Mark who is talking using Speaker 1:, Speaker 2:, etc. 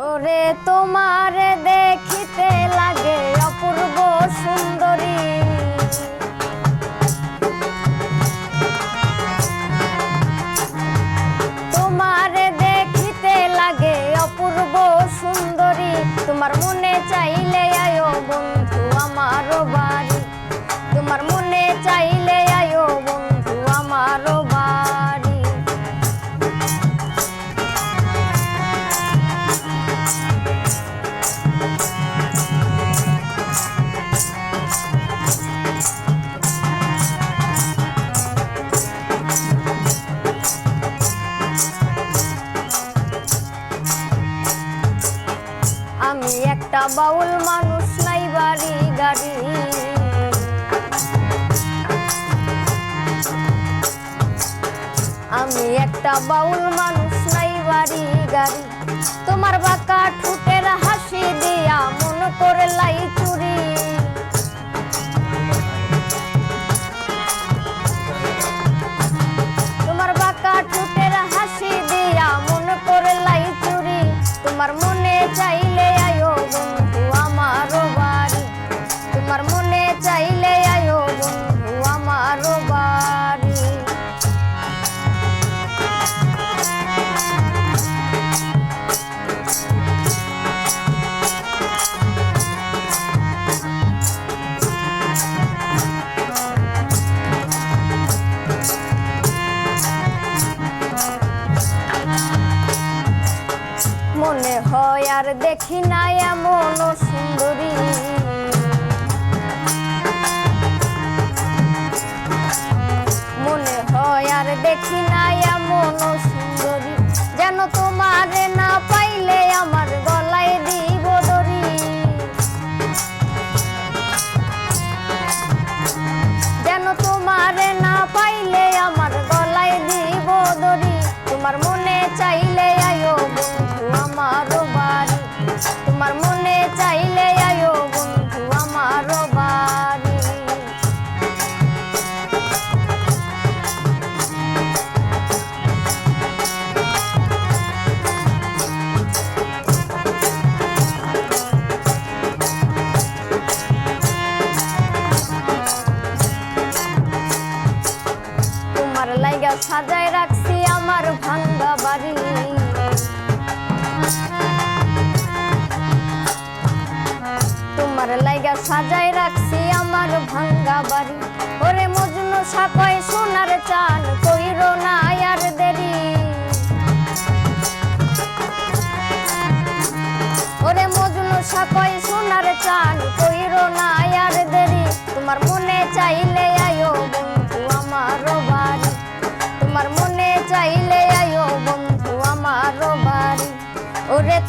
Speaker 1: ওরে তোমার একটা বাউল মানুষ নাই বাড়ি গাড়ি। আমি একটা বাউল মানুষ নাই বাড়ি গাড়ি। তোমার বাঁকা ঠুটের হাসি দিয়া মন করে লাই চুরি। তোমার বাঁকা ঠোঁটের হাসি দিয়া মন করে লাই চুরি। তোমার মনে চাইলে বন্ধু আমার বাড়ি। তোমার মনে চাইলে হয় আর দেখি না এমন সুন্দরী। লাইগা সাজায় রাখছি আমার ভাঙ্গা বাড়ি। তোমার লাইগা সাজায় রাখছি আমার ভাঙ্গা বাড়ি। ওরে মজনু সাকয় সোনার চান কইরো না আর দেরি। ওরে মজনু সাকয় সোনার চান